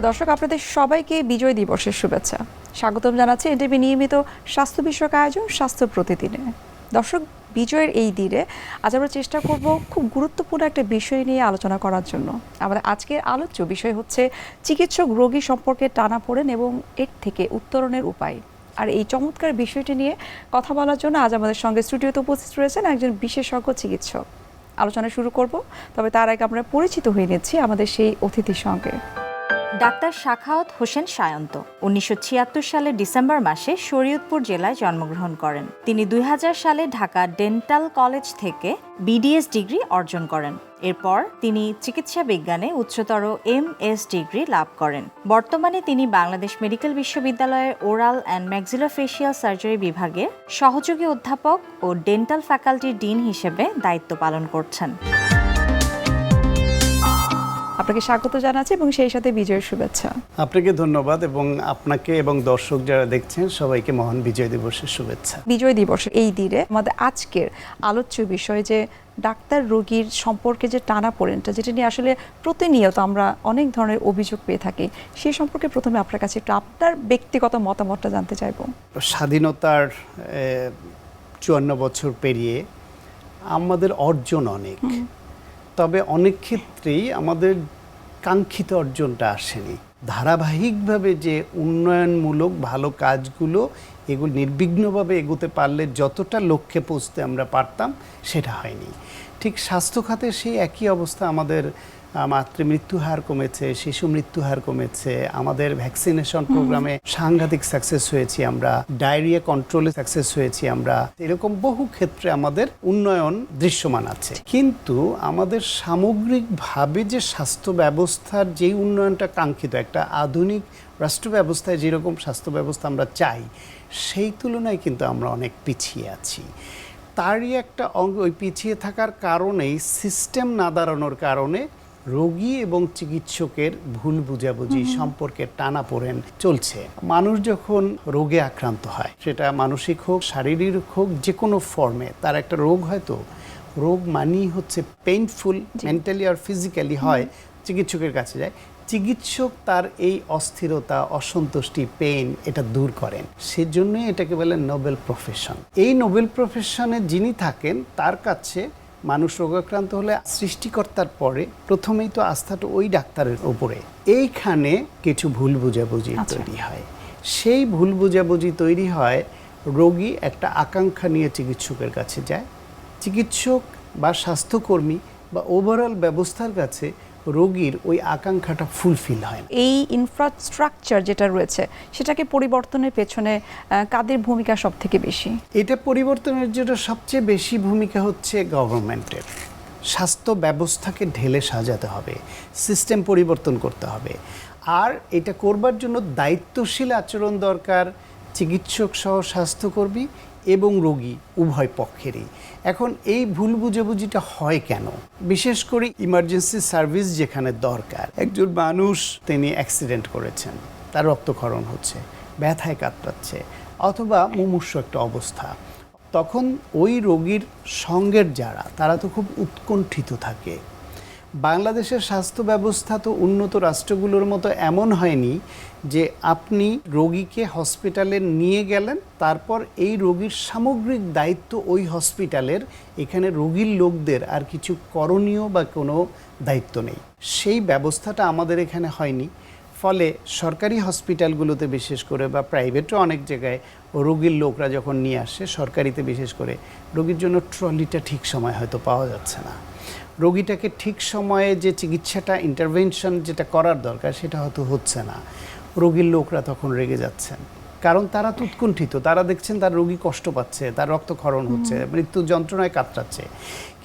সুপ্রিয় দর্শক, আপনাদের সবাইকে বিজয় দিবসের শুভেচ্ছা। স্বাগতম জানাচ্ছি এনটিভি নিয়মিত স্বাস্থ্য বিষয়ক আয়োজন, স্বাস্থ্য প্রতিদিনে। দর্শক, বিজয়ের এই দিনে আজ আমরা চেষ্টা করব খুব গুরুত্বপূর্ণ একটা বিষয় নিয়ে আলোচনা করার জন্য। আমাদের আজকের আলোচ্য বিষয় হচ্ছে চিকিৎসক রোগী সম্পর্কে টানা পড়েন এবং এর থেকে উত্তরণের উপায়। আর এই চমৎকার বিষয়টি নিয়ে কথা বলার জন্য আজ আমাদের সঙ্গে স্টুডিওতে উপস্থিত রয়েছেন একজন বিশেষজ্ঞ চিকিৎসক। আলোচনা শুরু করব, তবে তার আগে আমরা পরিচিত হয়ে নিচ্ছি আমাদের সেই অতিথির সঙ্গে। ডাক্তার শাখাওয়াত হোসেন সায়ন্ত উনিশশো সালে ডিসেম্বর মাসে শরীয়তপুর জেলায় জন্মগ্রহণ করেন। তিনি দুই হাজার সালে ঢাকা ডেন্টাল কলেজ থেকে বিডিএস ডিগ্রি অর্জন করেন। এরপর তিনি চিকিৎসা বিজ্ঞানে উচ্চতর এম এস ডিগ্রি লাভ করেন। বর্তমানে তিনি বাংলাদেশ মেডিকেল বিশ্ববিদ্যালয়ের ওরাল অ্যান্ড ম্যাক্সিলোফেশিয়াল সার্জারি বিভাগের সহযোগী অধ্যাপক ও ডেন্টাল ফ্যাকাল্টির ডিন হিসেবে দায়িত্ব পালন করছেন। আপনাকে স্বাগত জানাচ্ছি এবং সেই সাথে বিজয়ের শুভেচ্ছা। আপনাকে ধন্যবাদ এবং আপনাকে এবং দর্শক যারা দেখছেন সবাইকে মহান বিজয় দিবসের শুভেচ্ছা। বিজয় দিবস এই দিনে আমাদের আজকের আলোচ্য বিষয় যে ডাক্তার রোগীর সম্পর্কে যে টানা পড়েনটা যেটা নিয়ে আসলে প্রতিনিয়ত আমরা অনেক ধরনের অভিযোগ পেয়ে থাকি সেই সম্পর্কে প্রথমে আপনার কাছে একটু আপনার ব্যক্তিগত মতামতটা জানতে চাইব। স্বাধীনতার চুয়ান্ন বছর পেরিয়ে আমাদের অর্জন অনেক। তবে অনেক ক্ষেত্রেই আমাদের কাঙ্ক্ষিত অর্জনটা আসেনি। ধারাবাহিকভাবে যে উন্নয়নমূলক ভালো কাজগুলো এগুলো নির্বিঘ্নভাবে এগোতে পারলে যতটা লক্ষ্যে পৌঁছতে আমরা পারতাম, সেটা হয়নি। ঠিক স্বাস্থ্য খাতে সেই একই অবস্থা আমাদের মাতৃমৃত্যু হার কমেছে শিশু মৃত্যু হার কমেছে আমাদের ভ্যাকসিনেশন প্রোগ্রামে সাংঘাতিক সাকসেস হয়েছি আমরা ডায়রিয়া কন্ট্রোলে সাকসেস হয়েছি আমরা। এরকম বহু ক্ষেত্রে আমাদের উন্নয়ন দৃশ্যমান আছে। কিন্তু আমাদের সামগ্রিকভাবে যে স্বাস্থ্য ব্যবস্থার যেই উন্নয়নটা কাঙ্ক্ষিত একটা আধুনিক রাষ্ট্র ব্যবস্থায় যেরকম স্বাস্থ্য ব্যবস্থা আমরা চাই সেই তুলনায় কিন্তু আমরা অনেক পিছিয়ে আছি। তারই একটা অঙ্গ ওই পিছিয়ে থাকার কারণেই সিস্টেম না দাঁড়ানোর কারণে রোগী এবং চিকিৎসকের ভুল বুঝাবুঝি সম্পর্কে টানা পড়েন চলছে। মানুষ যখন রোগে আক্রান্ত হয় সেটা মানসিক হোক শারীরিক হোক যে কোনো ফর্মে তার একটা রোগ হয়তো রোগ মানেই হচ্ছে পেইনফুল মেন্টালি আর ফিজিক্যালি হয় চিকিৎসকের কাছে যায়। চিকিৎসক তার এই অস্থিরতা অসন্তুষ্টি পেইন এটা দূর করেন। সেজন্যই এটাকে বলে নোবেল প্রফেশন এই নোবেল প্রফেশনে যিনি থাকেন তার কাছে মানুষ রোগাক্রান্ত হলে সৃষ্টিকর্তার পরে প্রথমেই তো আস্থাটা ওই ডাক্তারের উপরে। এইখানে কিছু ভুল বুঝাবুঝি আচ্ছা। তৈরি হয়। সেই ভুল বুঝাবুঝি তৈরি হয় রোগী একটা আকাঙ্ক্ষা নিয়ে চিকিৎসকের কাছে যায়। চিকিৎসক বা স্বাস্থ্যকর্মী বা ওভারঅল ব্যবস্থার কাছে রোগীর ওই আকাঙ্ক্ষাটা ফুলফিল হয় এই ইনফ্রাস্ট্রাকচার যেটা রয়েছে সেটাকে পরিবর্তনের পেছনে কাদের ভূমিকা সব থেকে বেশি? এটা পরিবর্তনের জন্য সবচেয়ে বেশি ভূমিকা হচ্ছে গভর্নমেন্টের স্বাস্থ্য ব্যবস্থাকে ঢেলে সাজাতে হবে সিস্টেম পরিবর্তন করতে হবে। আর এটা করবার জন্য দায়িত্বশীল আচরণ দরকার চিকিৎসক সহ স্বাস্থ্যকর্মী এবং রোগী উভয় পক্ষেরই। এখন এই ভুল বুঝাবুঝিটা হয় কেন? বিশেষ করে ইমার্জেন্সি সার্ভিস যেখানে দরকার, একজন মানুষ তিনি অ্যাক্সিডেন্ট করেছেন, তার রক্তক্ষরণ হচ্ছে, ব্যথায় কাতরাচ্ছে, অথবা মুমূর্ষ একটা অবস্থা। তখন ওই রোগীর সঙ্গের যারা, তারা তো খুব উৎকণ্ঠিত থাকে। বাংলাদেশের স্বাস্থ্য ব্যবস্থা তো উন্নত রাষ্ট্রগুলোর মতো এমন হয়নি যে আপনি রোগীকে হসপিটালে নিয়ে গেলেন, তারপর এই রোগীর সামগ্রিক দায়িত্ব ওই হসপিটালের, এখানে রোগীর লোকদের আর কিছু করণীয় বা কোনো দায়িত্ব নেই। সেই ব্যবস্থাটা আমাদের এখানে হয়নি। ফলে সরকারি হসপিটালগুলোতে বিশেষ করে বা প্রাইভেটও অনেক জায়গায় রোগীর লোকরা যখন নিয়ে আসে, সরকারিতে বিশেষ করে, রোগীর জন্য ট্রলিটা ঠিক সময় হয়তো পাওয়া যাচ্ছে না। রোগীটাকে ঠিক সময়ে যে চিকিৎসাটা ইন্টারভেনশন যেটা করার দরকার সেটা হয়তো হচ্ছে না। রোগীর লোকরা তখন রেগে যাচ্ছেন। কারণ তারা তো উৎকণ্ঠিত তারা দেখছেন তার রোগী কষ্ট পাচ্ছে তার রক্তক্ষরণ হচ্ছে মৃত্যু যন্ত্রণায় কাতরাচ্ছে।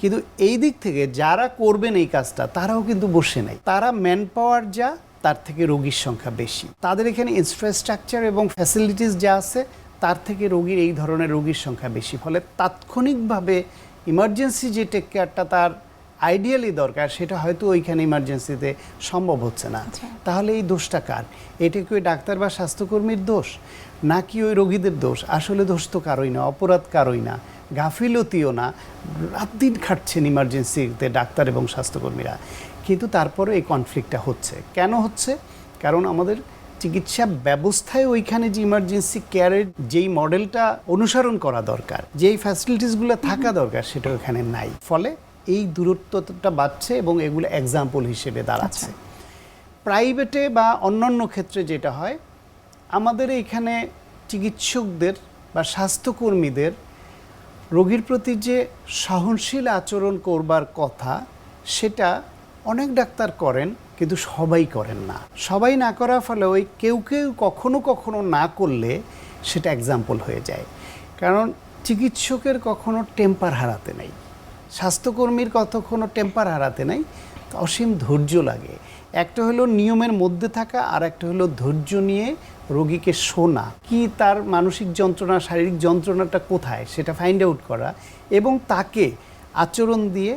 কিন্তু এই দিক থেকে যারা করবেন এই কাজটা তারাও কিন্তু বসে নেই। তারা ম্যান পাওয়ার যা তার থেকে রোগীর সংখ্যা বেশি। তাদের এখানে ইনফ্রাস্ট্রাকচার এবং ফ্যাসিলিটিস যা আছে তার থেকে রোগীর এই ধরনের রোগীর সংখ্যা বেশি। ফলে তাৎক্ষণিকভাবে ইমার্জেন্সি যে টেক কেয়ারটা তার আইডিয়ালি দরকার সেটা হয়তো ওইখানে ইমার্জেন্সিতে সম্ভব হচ্ছে না। তাহলে এই দোষটা কার? এটা কি ওই ডাক্তার বা স্বাস্থ্যকর্মীর দোষ? নাকি ওই রোগীদের দোষ? আসলে দোষ তো কারোই না অপরাধ কারোই না। গাফিলতিও না। রাত দিন খাটছেন ইমার্জেন্সিতে ডাক্তার এবং স্বাস্থ্যকর্মীরা। কিন্তু তারপরে এই কনফ্লিক্টটা হচ্ছে। কেন হচ্ছে? কারণ আমাদের চিকিৎসা ব্যবস্থায় ওইখানে যে ইমার্জেন্সি কেয়ারের যেই মডেলটা অনুসরণ করা দরকার যেই ফ্যাসিলিটিসগুলো থাকা দরকার সেটা ওখানে নাই। ফলে এই দূরত্বটা বাড়ছে এবং এগুলো এক্সাম্পল হিসেবে দাঁড়াচ্ছে। প্রাইভেটে বা অন্যান্য ক্ষেত্রে যেটা হয় আমাদের এখানে চিকিৎসকদের বা স্বাস্থ্যকর্মীদের রোগীর প্রতি যে সহনশীল আচরণ করবার কথা সেটা অনেক ডাক্তার করেন কিন্তু সবাই করেন না। সবাই না করার ফলে ওই কেউ কেউ কখনো কখনো না করলে সেটা এক্সাম্পল হয়ে যায়। কারণ চিকিৎসকের কখনো টেম্পার হারাতে নেই। স্বাস্থ্যকর্মীর কতক্ষণ টেম্পার হারাতে নাই অসীম ধৈর্য লাগে। একটা হলো নিয়মের মধ্যে থাকা, আর একটা হলো ধৈর্য নিয়ে রোগীকে শোনা। কি তার মানসিক যন্ত্রণা, শারীরিক যন্ত্রণাটা কোথায় সেটা ফাইন্ড আউট করা এবং তাকে আচরণ দিয়ে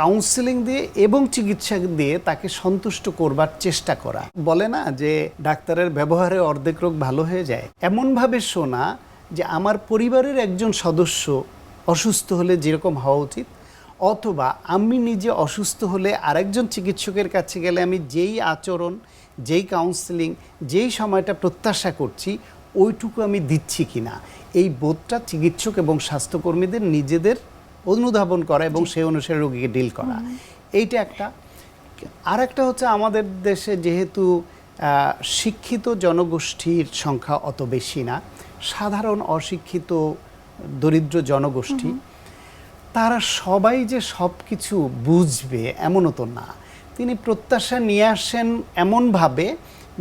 কাউন্সেলিং দিয়ে এবং চিকিৎসা দিয়ে তাকে সন্তুষ্ট করবার চেষ্টা করা। বলে না যে ডাক্তারের ব্যবহারে অর্ধেক রোগ ভালো হয়ে যায়। এমনভাবে শোনা যে আমার পরিবারের একজন সদস্য অসুস্থ হলে যেরকম হওয়া উচিত অথবা আমি নিজে অসুস্থ হলে আরেকজন চিকিৎসকের কাছে গেলে আমি যেই আচরণ যেই কাউন্সেলিং যেই সময়টা প্রত্যাশা করছি ওইটুকু আমি দিচ্ছি কি না এই বোধটা চিকিৎসক এবং স্বাস্থ্যকর্মীদের নিজেদের অনুধাবন করা এবং সেই অনুসারে রোগীকে ডিল করা। এইটা একটা। আর একটা হচ্ছে আমাদের দেশে যেহেতু শিক্ষিত জনগোষ্ঠীর সংখ্যা অত বেশি না সাধারণ অশিক্ষিত দরিদ্র জনগোষ্ঠী তারা সবাই যে সব কিছু বুঝবে এমনও তো না। তিনি প্রত্যাশা নিয়ে আসেন এমনভাবে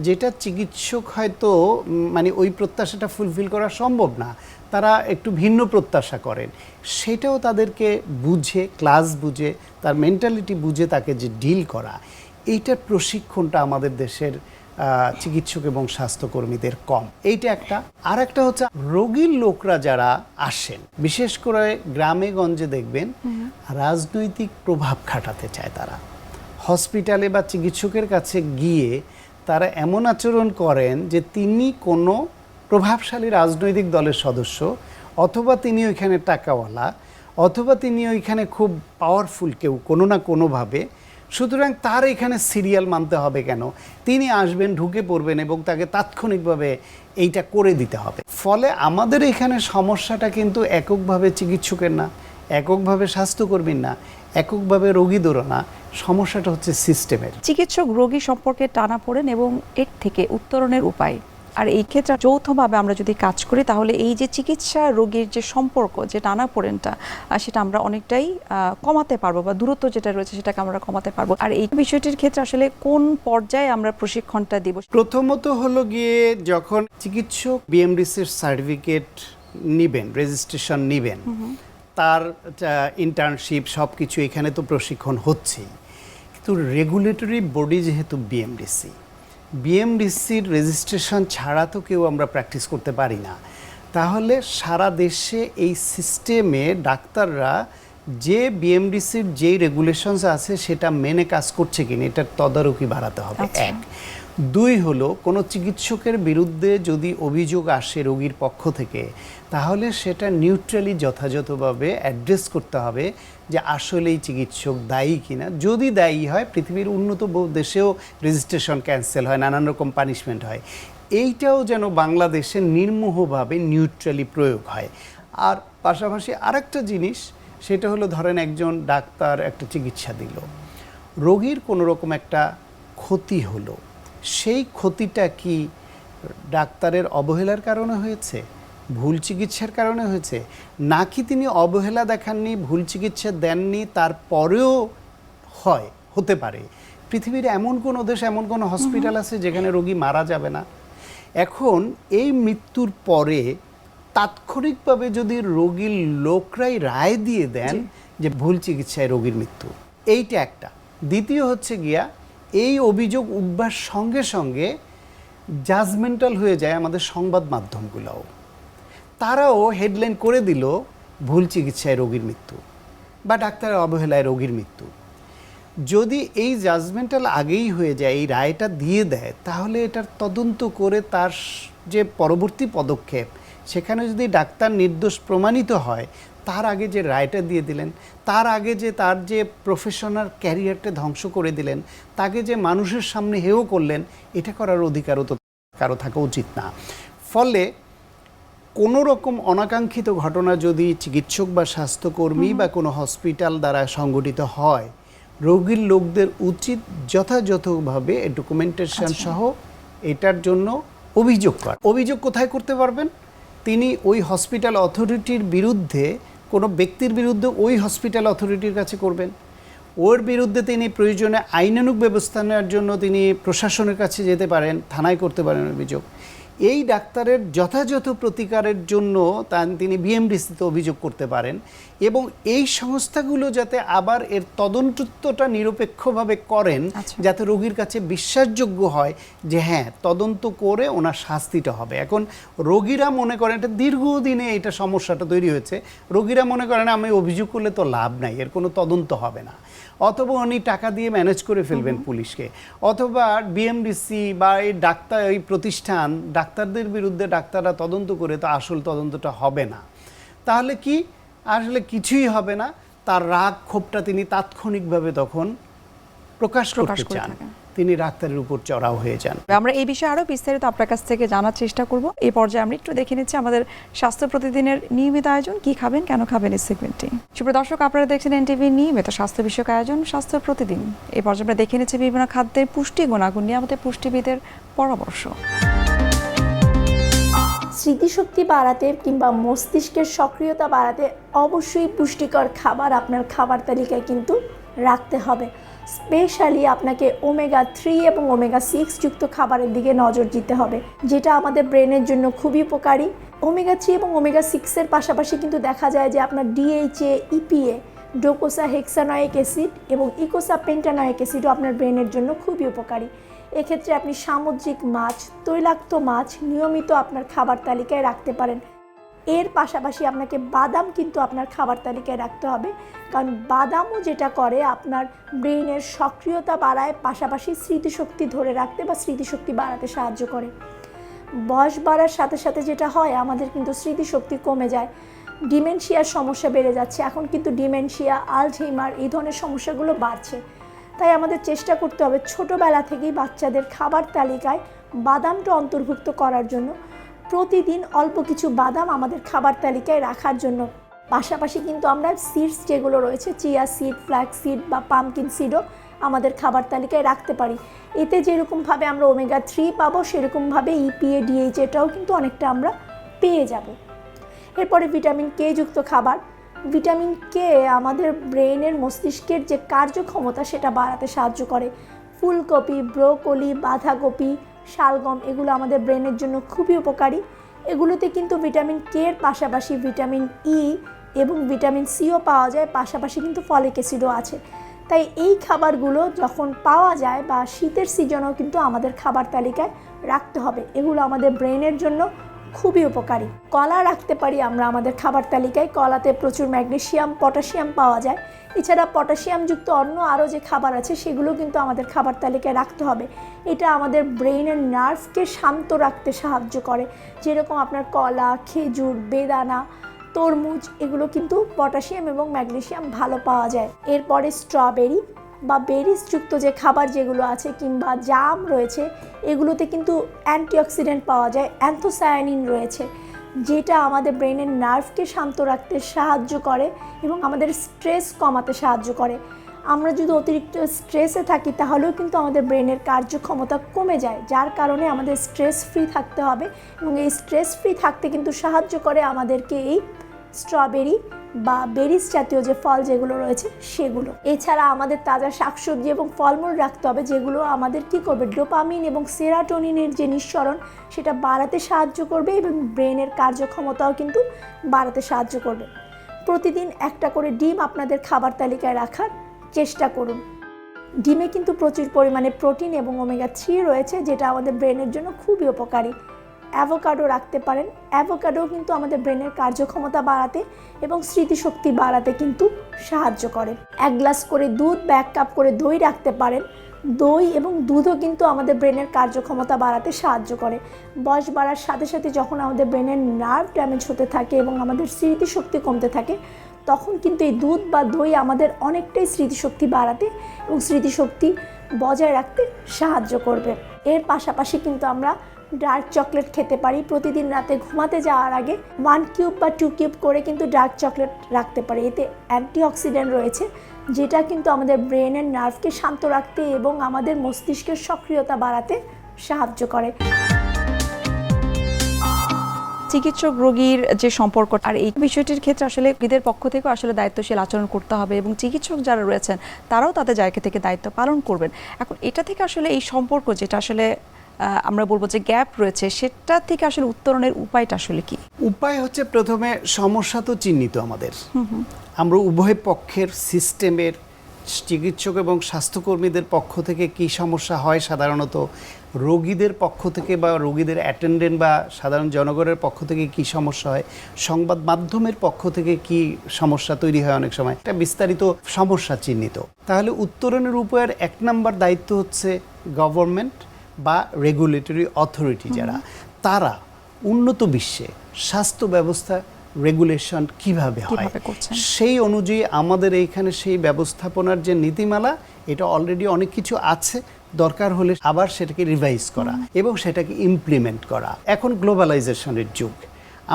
যেটা চিকিৎসক হয়তো মানে ওই প্রত্যাশাটা ফুলফিল করা সম্ভব না। তারা একটু ভিন্ন প্রত্যাশা করেন। সেটাও তাদেরকে বুঝে, ক্লাস বুঝে, তার মেন্টালিটি বুঝে তাকে যে ডিল করা, এইটার প্রশিক্ষণটা আমাদের দেশের চিকিৎসক এবং স্বাস্থ্যকর্মীদের কম। এইটা একটা। আর একটা হচ্ছে রোগীর লোকরা যারা আসেন বিশেষ করে গ্রামে গঞ্জে দেখবেন রাজনৈতিক প্রভাব খাটাতে চায় তারা। হসপিটালে বা চিকিৎসকের কাছে গিয়ে তারা এমন আচরণ করেন যে তিনি কোনো প্রভাবশালী রাজনৈতিক দলের সদস্য অথবা তিনি ওইখানে টাকাওয়ালা অথবা তিনি ওইখানে খুব পাওয়ারফুল কেউ কোনো না কোনোভাবে সুতরাং তার এখানে সিরিয়াল মানতে হবে কেন? তিনি আসবেন, ঢুকে পড়বেন এবং তাকে তাৎক্ষণিকভাবে এইটা করে দিতে হবে। ফলে আমাদের এখানে সমস্যাটা কিন্তু এককভাবে চিকিৎসকের না, এককভাবে স্বাস্থ্যকর্মীর না, এককভাবে রোগীদেরও না। সমস্যাটা হচ্ছে সিস্টেমের চিকিৎসক রোগী সম্পর্কে টানা পড়েন এবং এর থেকে উত্তরণের উপায়। আর এই ক্ষেত্রে যৌথভাবে আমরা যদি কাজ করি তাহলে এই যে চিকিৎসা রোগীর যে সম্পর্ক যে টানা পড়েনটা সেটা আমরা অনেকটাই কমাতে পারব বা দূরত্ব যেটা রয়েছে সেটাকে আমরা কমাতে পারব। আর এই বিষয়টির ক্ষেত্রে আসলে কোন পর্যায়ে আমরা প্রশিক্ষণটা দিব? প্রথমত হলো গিয়ে যখন চিকিৎসক বিএমডিসির সার্টিফিকেট নিবেন রেজিস্ট্রেশন নিবেন তার ইন্টার্নশিপ সব কিছু এখানে তো প্রশিক্ষণ হচ্ছেই। কিন্তু রেগুলেটরি বডি যেহেতু বিএমডিসি বিএমডিসির রেজিস্ট্রেশন ছাড়া তো কেউ আমরা প্র্যাকটিস করতে পারি না। তাহলে সারা দেশে এই সিস্টেমে ডাক্তাররা যে বিএমডিসির যেই রেগুলেশনস আছে সেটা মেনে কাজ করছে কিনা এটার তদারকি বাড়াতে হবে। আচ্ছা। এক। দুই হলো কোনো চিকিৎসকের বিরুদ্ধে যদি অভিযোগ আসে রোগীর পক্ষ থেকে তাহলে সেটা নিউট্রালি যথাযথভাবে অ্যাড্রেস করতে হবে যে আসলেই চিকিৎসক দায়ী কিনা। যদি দায়ী হয় পৃথিবীর উন্নত বহু দেশেও রেজিস্ট্রেশন ক্যান্সেল হয় নানান রকম পানিশমেন্ট হয়। এইটাও যেন বাংলাদেশে নির্মোহভাবে নিউট্রালি প্রয়োগ হয়। আর পাশাপাশি আরেকটা জিনিস সেটা হলো ধরেন একজন ডাক্তার একটা চিকিৎসা দিল। রোগীর কোনো রকম একটা ক্ষতি হলো। সেই ক্ষতিটা কি ডাক্তারের অবহেলার কারণে হয়েছে? ভুল চিকিৎসার কারণে হয়েছে? নাকি তিনি অবহেলা দেখাননি, ভুল চিকিৎসা দেননি, তারপরেও হয়, হতে পারে? পৃথিবীর এমন কোনো দেশ, এমন কোনো হসপিটাল আছে যেখানে রোগী মারা যাবে না? এখন এই মৃত্যুর পরে তাৎক্ষণিকভাবে যদি রোগীর লোকরাই রায় দিয়ে দেন যে ভুল চিকিৎসায় রোগীর মৃত্যু এইটা একটা। দ্বিতীয় হচ্ছে গিয়া এই অভিযোগ উঠবার সঙ্গে সঙ্গে জাজমেন্টাল হয়ে যায় আমাদের সংবাদ মাধ্যমগুলোও। তারাও হেডলাইন করে দিল ভুল চিকিৎসায় রোগীর মৃত্যু বা ডাক্তারের অবহেলায় রোগীর মৃত্যু। যদি এই জাজমেন্টাল আগেই হয়ে যায় এই রায়টা দিয়ে দেয় তাহলে এটার তদন্ত করে তার যে পরবর্তী পদক্ষেপ সেখানে যদি ডাক্তার নির্দোষ প্রমাণিত হয় তার আগে যে রায়টা দিয়ে দিলেন তার আগে যে তার যে প্রফেশনাল ক্যারিয়ারটা ধ্বংস করে দিলেন তাকে যে মানুষের সামনে হেও করলেন এটা করার অধিকারও তো কারও থাকা উচিত না। ফলে কোনো রকম অনাকাঙ্ক্ষিত ঘটনা যদি চিকিৎসক বা স্বাস্থ্যকর্মী বা কোনো হসপিটাল দ্বারা সংগঠিত হয় রোগীর লোকদের উচিত যথাযথভাবে ডকুমেন্টেশন সহ এটার জন্য অভিযোগ করা। অভিযোগ কোথায় করতে পারবেন? তিনি ওই হসপিটাল অথরিটির বিরুদ্ধে কোনো ব্যক্তির বিরুদ্ধে ওই হসপিটাল অথরিটির কাছে করবেন। ওর বিরুদ্ধে তিনি প্রয়োজনে আইনানুগ ব্যবস্থা নেওয়ার জন্য তিনি প্রশাসনের কাছে যেতে পারেন, থানায় করতে পারেন অভিযোগ। এই ডাক্তারের যথাযথ প্রতিকারের জন্য তা- তিনি বিএমডিসিতে অভিযোগ করতে পারেন এবং এই সংস্থাগুলো যাতে আবার এর তদন্তটা নিরপেক্ষভাবে করেন আচ্ছা। যাতে রোগীর কাছে বিশ্বাসযোগ্য হয় যে হ্যাঁ তদন্ত করে ওনার শাস্তিটা হবে এখন রোগীরা মনে করেন এটা দীর্ঘদিনে এটা সমস্যাটা তৈরি হয়েছে রোগীরা মনে করেন আমি অভিযোগ করলে তো লাভ নাই এর কোনো তদন্ত হবে না অথবা উনি টাকা দিয়ে ম্যানেজ করে ফেলবেন পুলিশকে। অথবা বিএমডিসি বা এই ডাক্তার এই প্রতিষ্ঠান ডাক্তারদের বিরুদ্ধে ডাক্তাররা তদন্ত করে তো আসল তদন্তটা হবে না। তাহলে কি? আসলে কিছুই হবে না। তার রাগ ক্ষোভটা তিনি তাৎক্ষণিকভাবে তখন প্রকাশ প্রকাশ করতে চান। তিনি ডাক্তারের উপর চড়াও হয়ে যান। আমরা এই বিষয়ে আরও বিস্তারিত আপনার কাছ থেকে জানার চেষ্টা করব। এই পর্যায়ে আমরা একটু দেখে নিচ্ছি আমাদের স্বাস্থ্য প্রতিদিনের নিয়মিত আয়োজন। কি খাবেন কেন খাবেন এই সেগমেন্টটি সুপ্রিয় দর্শক আপনারা দেখছেন এনটিভি নিয়মিত স্বাস্থ্য বিষয়ক আয়োজন স্বাস্থ্য প্রতিদিন। এই পর্যায়ে আমরা দেখে নিচ্ছি বিভিন্ন খাদ্যের পুষ্টি গুণাগুণ নিয়ে আমাদের পুষ্টিবিদের পরামর্শ। স্মৃতিশক্তি বাড়াতে কিংবা মস্তিষ্কের সক্রিয়তা বাড়াতে অবশ্যই পুষ্টিকর খাবার আপনার খাবার তালিকায় কিন্তু রাখতে হবে। স্পেশালি আপনাকে ওমেগা থ্রি এবং ওমেগা সিক্স যুক্ত খাবারের দিকে নজর দিতে হবে, যেটা আমাদের ব্রেনের জন্য খুবই উপকারী। ওমেগা থ্রি এবং ওমেগা সিক্সের পাশাপাশি কিন্তু দেখা যায় যে আপনার DHA, EPA, docosahexaenoic acid এবং ইকোসা পেন্টানয়েক অ্যাসিডও আপনার ব্রেনের জন্য খুবই উপকারী। এক্ষেত্রে আপনি সামুদ্রিক মাছ, তৈলাক্ত মাছ নিয়মিত আপনার খাবার তালিকায় রাখতে পারেন। এর পাশাপাশি আপনাকে বাদাম কিন্তু আপনার খাবার তালিকায় রাখতে হবে। কারণ বাদামও যেটা করে, আপনার ব্রেনের সক্রিয়তা বাড়ায়, পাশাপাশি স্মৃতিশক্তি ধরে রাখতে বা স্মৃতিশক্তি বাড়াতে সাহায্য করে। বয়স বাড়ার সাথে সাথে যেটা হয়, আমাদের কিন্তু স্মৃতিশক্তি কমে যায়। ডিমেনশিয়ার সমস্যা বেড়ে যাচ্ছে। এখন কিন্তু ডিমেনশিয়া, আলঝেইমার এই ধরনের সমস্যাগুলো বাড়ছে। তাই আমাদের চেষ্টা করতে হবে ছোটোবেলা থেকেই বাচ্চাদের খাবার তালিকায় বাদামটা অন্তর্ভুক্ত করার জন্য। প্রতিদিন অল্প কিছু বাদাম আমাদের খাবার তালিকায় রাখার জন্য। পাশাপাশি কিন্তু আমরা সিডস যেগুলো রয়েছে চিয়া সিড ফ্ল্যাক্স সিড বা পামকিন সিডও আমাদের খাবার তালিকায় রাখতে পারি। এতে যেরকমভাবে আমরা ওমেগা থ্রি পাবো, সেরকমভাবে E ইপিএ ডিএইচ এটাও কিন্তু অনেকটা আমরা পেয়ে যাব। এরপরে ভিটামিন কে যুক্ত খাবার। ভিটামিন কে আমাদের ব্রেনের মস্তিষ্কের যে কার্যক্ষমতা, সেটা বাড়াতে সাহায্য করে। ফুলকপি, ব্রোকলি, বাঁধাকপি শালগম, এগুলো আমাদের ব্রেনের জন্য খুবই উপকারী। এগুলোতে কিন্তু ভিটামিন কে এর পাশাপাশি ভিটামিন ই এবং ভিটামিন সিও পাওয়া যায়, পাশাপাশি কিন্তু ফলিক অ্যাসিডও আছে। তাই এই খাবারগুলো যখন পাওয়া যায় বা শীতের সিজনেও কিন্তু আমাদের খাবার তালিকায় রাখতে হবে। এগুলো আমাদের ব্রেনের জন্য খুবই উপকারী। কলা রাখতে পারি আমরা আমাদের খাবার তালিকায়। কলাতে প্রচুর ম্যাগনেসিয়াম পটাশিয়াম পাওয়া যায়। এছাড়া পটাশিয়ামযুক্ত অন্য আরও যে খাবার আছে, সেগুলো কিন্তু আমাদের খাবার তালিকায় রাখতে হবে। এটা আমাদের ব্রেনের নার্ভকে শান্ত রাখতে সাহায্য করে। যেরকম আপনার কলা, খেজুর, বেদানা, তরমুজ, এগুলো কিন্তু পটাশিয়াম এবং ম্যাগনেসিয়াম ভালো পাওয়া যায়। এরপরে স্ট্রবেরি। বা বেরিজযুক্ত যে খাবার যেগুলো আছে কিংবা জাম রয়েছে, এগুলোতে কিন্তু অ্যান্টিঅক্সিডেন্ট পাওয়া যায়, অ্যান্থোসায়ানিন রয়েছে, যেটা আমাদের ব্রেনের নার্ভকে শান্ত রাখতে সাহায্য করে এবং আমাদের স্ট্রেস কমাতে সাহায্য করে। আমরা যদি অতিরিক্ত স্ট্রেসে থাকি, তাহলেও কিন্তু আমাদের ব্রেনের কার্যক্ষমতা কমে যায়, যার কারণে আমাদের স্ট্রেস ফ্রি থাকতে হবে এবং এই স্ট্রেস ফ্রি থাকতে কিন্তু সাহায্য করে আমাদেরকে এই স্ট্রবেরি বা বেরিস জাতীয় যে ফল যেগুলো রয়েছে সেগুলো। এছাড়া আমাদের তাজা শাকসবজি এবং ফলমূল রাখতে হবে যেগুলো আমাদের কি করবে? ডোপামিন এবং সেরাটোনিনের যে নিঃসরণ, সেটা বাড়াতে সাহায্য করবে এবং ব্রেনের কার্যক্ষমতাও কিন্তু বাড়াতে সাহায্য করবে। প্রতিদিন একটা করে ডিম আপনাদের খাবার তালিকায় রাখার চেষ্টা করুন। ডিমে কিন্তু প্রচুর পরিমাণে প্রোটিন এবং ওমেগা থ্রি রয়েছে, যেটা আমাদের ব্রেনের জন্য খুবই উপকারী। অ্যাভোকাডো রাখতে পারেন। অ্যাভোকাডো কিন্তু আমাদের ব্রেনের কার্যক্ষমতা বাড়াতে এবং স্মৃতিশক্তি বাড়াতে কিন্তু সাহায্য করে। এক গ্লাস করে দুধ বা এক কাপ করে দই রাখতে পারেন। দই এবং দুধও কিন্তু আমাদের ব্রেনের কার্যক্ষমতা বাড়াতে সাহায্য করে। বয়স বাড়ার সাথে সাথে যখন আমাদের ব্রেনের নার্ভ ড্যামেজ হতে থাকে এবং আমাদের স্মৃতিশক্তি কমতে থাকে, তখন কিন্তু এই দুধ বা দই আমাদের অনেকটাই স্মৃতিশক্তি বাড়াতে এবং স্মৃতিশক্তি বজায় রাখতে সাহায্য করবে। এর পাশাপাশি কিন্তু আমরা ডার্ক চকলেট খেতে পারি। প্রতিদিন রাতে ঘুমাতে যাওয়ার আগে ওয়ান কিউব বা টু কিউব করে কিন্তু ডার্ক চকলেট রাখতে পারি। এতে অ্যান্টিঅক্সিডেন্ট রয়েছে, যেটা কিন্তু আমাদের ব্রেনের নার্ভকে শান্ত রাখতে এবং আমাদের মস্তিষ্কের সক্রিয়তা বাড়াতে সাহায্য করে। চিকিৎসক রোগীর যে সম্পর্ক আর এই বিষয়টির ক্ষেত্রে আসলে রোগীদের পক্ষ থেকেও আসলে দায়িত্বশীল আচরণ করতে হবে এবং চিকিৎসক যারা রয়েছেন, তারাও তাদের জায়গা থেকে দায়িত্ব পালন করবেন। এখন এটা থেকে আসলে এই সম্পর্ক যেটা আসলে আমরা বলব যে গ্যাপ রয়েছে সেটা থেকে আসলে উত্তরণের উপায়টা আসলে কি? উপায় হচ্ছে প্রথমে সমস্যা তো চিহ্নিত আমাদের। আমরা উভয় পক্ষের সিস্টেমের চিকিৎসক এবং স্বাস্থ্যকর্মীদের পক্ষ থেকে কি সমস্যা হয় সাধারণত রোগীদের পক্ষ থেকে বা রোগীদের অ্যাটেন্ডেন্ট বা সাধারণ জনগণের পক্ষ থেকে কি সমস্যা হয় সংবাদ মাধ্যমের পক্ষ থেকে কি সমস্যা তৈরি হয় অনেক সময় একটা বিস্তারিত সমস্যা চিহ্নিত। তাহলে উত্তরণের উপায়ের এক নম্বর দায়িত্ব হচ্ছে গভর্নমেন্ট বা রেগুলেটরি অথরিটি যারা তারা উন্নত বিশ্বে স্বাস্থ্য ব্যবস্থা রেগুলেশন কীভাবে হয়? সেই অনুযায়ী আমাদের এইখানে সেই ব্যবস্থাপনার যে নীতিমালা এটা অলরেডি অনেক কিছু আছে দরকার হলে আবার সেটাকে রিভাইজ করা এবং সেটাকে ইমপ্লিমেন্ট করা। এখন গ্লোবালাইজেশনের যুগ।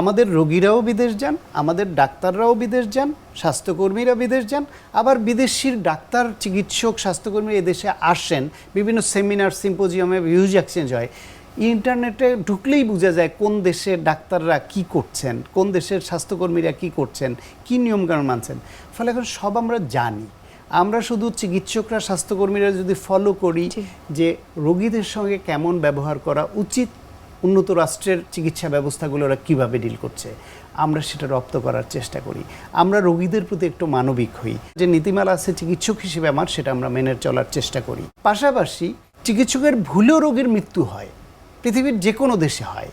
আমাদের রোগীরাও বিদেশ যান আমাদের ডাক্তাররাও বিদেশ যান স্বাস্থ্যকর্মীরা বিদেশ যান আবার বিদেশির ডাক্তার চিকিৎসক স্বাস্থ্যকর্মী এদেশে আসেন বিভিন্ন সেমিনার সিম্পোজিয়ামে হিউজ এক্সচেঞ্জ হয়। ইন্টারনেটে ঢুকলেই বোঝা যায় কোন দেশের ডাক্তাররা কি করছেন কোন দেশের স্বাস্থ্যকর্মীরা কি করছেন কি নিয়মকানুন মানছেন। ফলে এখন সব আমরা জানি। আমরা শুধু চিকিৎসকরা স্বাস্থ্যকর্মীরা যদি ফলো করি যে রোগীদের সঙ্গে কেমন ব্যবহার করা উচিত উন্নত রাষ্ট্রের চিকিৎসা ব্যবস্থাগুলো ওরা কীভাবে ডিল করছে, আমরা সেটা রপ্ত করার চেষ্টা করি। আমরা রোগীদের প্রতি একটু মানবিক হই। যে নীতিমালা আছে, চিকিৎসক হিসেবে আমার, সেটা আমরা মেনে চলার চেষ্টা করি। পাশাপাশি চিকিৎসকের ভুলেও রোগীর মৃত্যু হয়, পৃথিবীর যে কোনো দেশে হয়।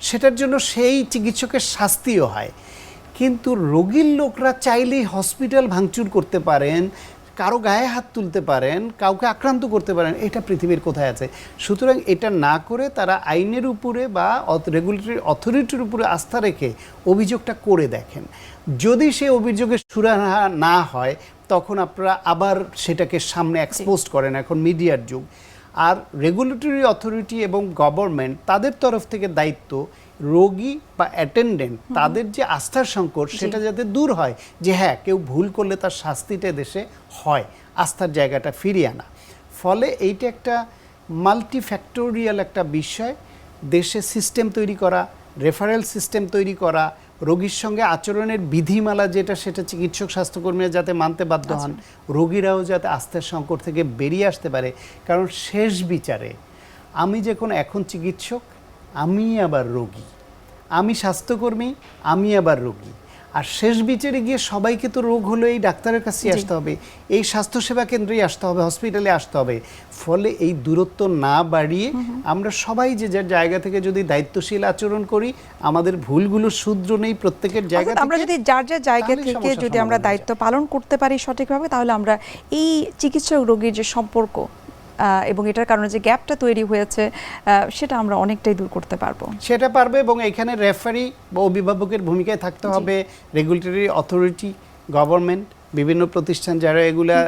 সেটার জন্য সেই চিকিৎসকের শাস্তিও হয়। কিন্তু রোগীর লোকরা চাইলেই হসপিটাল ভাঙচুর করতে পারেন কারও গায়ে হাত তুলতে পারেন কাউকে আক্রান্ত করতে পারেন এটা পৃথিবীর কোথায় আছে? সুতরাং এটা না করে তারা আইনের উপরে বা রেগুলেটরি অথরিটির উপরে আস্থা রেখে অভিযোগটা করে দেখেন। যদি সে অভিযোগের সুরাহা না হয় তখন আপনারা আবার সেটাকে সামনে এক্সপোজ করেন এখন মিডিয়ার যুগ। আর রেগুলেটরি অথরিটি এবং গভর্নমেন্ট তাদের তরফ থেকে দায়িত্ব রোগী বা অ্যাটেন্ডেন্ট তাদের যে আস্থার সংকট সেটা যাতে দূর হয় যে হ্যাঁ কেউ ভুল করলে তার শাস্তিটা দেশে হয় আস্থার জায়গাটা ফিরিয়ে আনা। ফলে এইটা একটা মাল্টিফ্যাক্টোরিয়াল একটা বিষয় দেশে সিস্টেম তৈরি করা রেফারেল সিস্টেম তৈরি করা রোগীর সঙ্গে আচরণের বিধিমালা যেটা সেটা চিকিৎসক স্বাস্থ্যকর্মীরা যাতে মানতে বাধ্য হন রোগীরাও যাতে আস্থার সংকট থেকে বেরিয়ে আসতে পারে। কারণ শেষ বিচারে আমি যখন এখন চিকিৎসক আমি আবার রোগী। আমি স্বাস্থ্যকর্মী আমি আবার রোগী। আর শেষ বিচারে গিয়ে সবাইকে তো রোগ হলো এই ডাক্তারের কাছে আসতে হবে। এই স্বাস্থ্যসেবা কেন্দ্রেই আসতে হবে হসপিটালে আসতে হবে। ফলে এই দূরত্ব না বাড়িয়ে আমরা সবাই যে যার জায়গা থেকে যদি দায়িত্বশীল আচরণ করি আমাদের ভুলগুলো শুদ্র নেই প্রত্যেকের জায়গা আমরা যদি যার যার জায়গা থেকে যদি আমরা দায়িত্ব পালন করতে পারি সঠিকভাবে তাহলে আমরা এই চিকিৎসক রোগীর যে সম্পর্ক এবং এটার কারণে যে গ্যাপটা তৈরি হয়েছে সেটা আমরা অনেকটাই দূর করতে পারব। সেটা পারবে এবং এখানে রেফারি বা অভিভাবকের ভূমিকায় থাকতে হবে। রেগুলেটরি অথরিটি গভর্নমেন্ট বিভিন্ন প্রতিষ্ঠান যারা এগুলা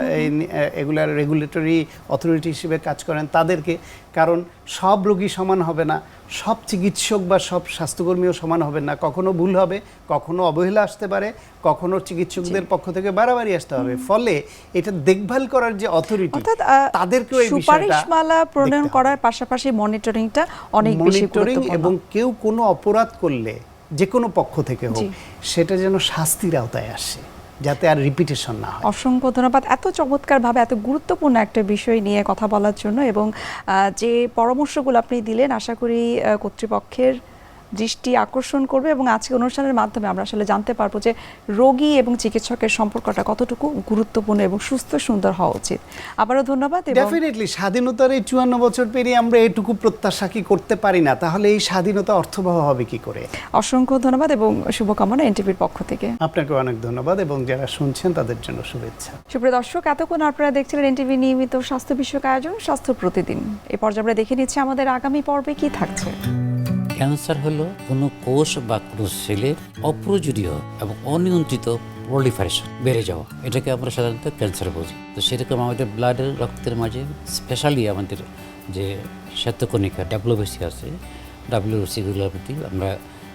এগুলার রেগুলেটরি অথরিটি হিসেবে কাজ করেন তাদেরকে কারণ সব রোগী সমান হবে না সব চিকিৎসক বা সব স্বাস্থ্যকর্মীও সমান হবে না। কখনো ভুল হবে কখনো অবহেলা আসতে পারে কখনো চিকিৎসকদের পক্ষ থেকে বাড়াবাড়ি আসতে হবে। ফলে এটা দেখভাল করার যে অথরিটি তাদেরকেও এই সুপারিশমালা প্রণয়ন করার পাশাপাশি মনিটরিংটা অনেক বেশি গুরুত্বপূর্ণ। এবং কেউ কোনো অপরাধ করলে যে কোনো পক্ষ থেকে হোক সেটা যেন শাস্তির আওতায় আসে। যাতে আর রিপিটেশন না হয়। অসংখ্য ধন্যবাদ। এত চমৎকারভাবে, এত গুরুত্বপূর্ণ একটা বিষয় নিয়ে কথা বলার জন্য এবং যে পরামর্শগুলো আপনি দিলেন, আশা করি কর্তৃপক্ষের দৃষ্টি আকর্ষণ করবে এবং আজকে অনুষ্ঠানের মাধ্যমে আমরা আসলে জানতে পারব যে রোগী এবং চিকিৎসকের সম্পর্কটা কতটুকু গুরুত্বপূর্ণ এবং সুস্থ সুন্দর হওয়া উচিত। আবারও ধন্যবাদ ডেফিনেটলি স্বাধীনতার এই চুয়ান্ন বছর পেরিয়ে আমরা এটুকু প্রত্যাশা কি করতে পারি না? তাহলে এই স্বাধীনতা অর্থবহ হবে কি করে? অসংখ্য ধন্যবাদ এবং শুভকামনা এনটিভির পক্ষ থেকে। আপনাকে অনেক ধন্যবাদ এবং যারা শুনছেন তাদের জন্য শুভেচ্ছা। সুপ্রিয় দর্শক এতক্ষণ আপনারা দেখছিলেন এনটিভি নিয়মিত স্বাস্থ্য বিষয়ক আয়োজন স্বাস্থ্য প্রতিদিন। এই পর্যায়ে আমরা দেখে নিচ্ছি আমাদের আগামী পর্বে কি থাকছে। ক্যান্সার হলো কোনো কোষ বা কোনো সেলের অপ্রয়োজনীয় এবং অনিয়ন্ত্রিত প্রলিফারেশন বেড়ে যাওয়া। এটাকে আমরা সাধারণত ক্যান্সার বলি। তো সেরকম আমাদের ব্লাডের রক্তের মাঝে স্পেশালি আমাদের যে শ্বেতকণিকা, ডাব্লিউবিসি আছে ডাব্লিউবিসিগুলোর প্রতি আমরা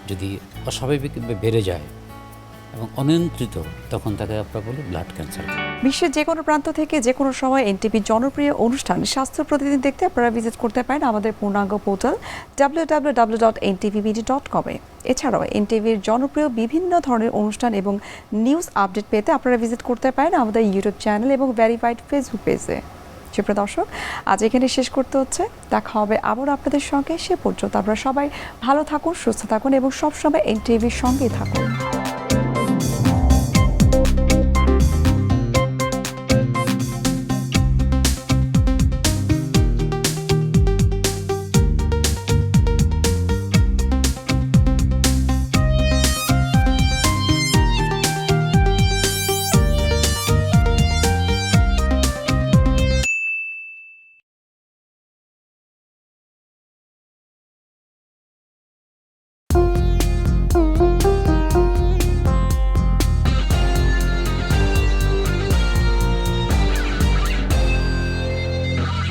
যদি অস্বাভাবিকভাবে বেড়ে যায় এবং অনিয়ন্ত্রিত, তখন তাকে আমরা বলি ব্লাড ক্যান্সার বিশ্বের যে কোনো প্রান্ত থেকে যে কোনো সময় এনটিভির জনপ্রিয় অনুষ্ঠান স্বাস্থ্য প্রতিদিন দেখতে আপনারা ভিজিট করতে পারেন আমাদের পূর্ণাঙ্গ portal W W W dot NTVBD dot কমে এছাড়াও এনটিভির জনপ্রিয় বিভিন্ন ধরনের অনুষ্ঠান এবং নিউজ আপডেট পেতে আপনারা ভিজিট করতে পারেন আমাদের ইউটিউব চ্যানেল এবং ভেরিফাইড ফেসবুক পেজে। সুপ্রিয় দর্শক, আজ এখানে শেষ করতে হচ্ছে। দেখা হবে আবার আপনাদের সঙ্গে। সে পর্যন্ত আপনারা সবাই ভালো থাকুন, সুস্থ থাকুন এবং সবসময় এনটিভির সঙ্গেই থাকুন।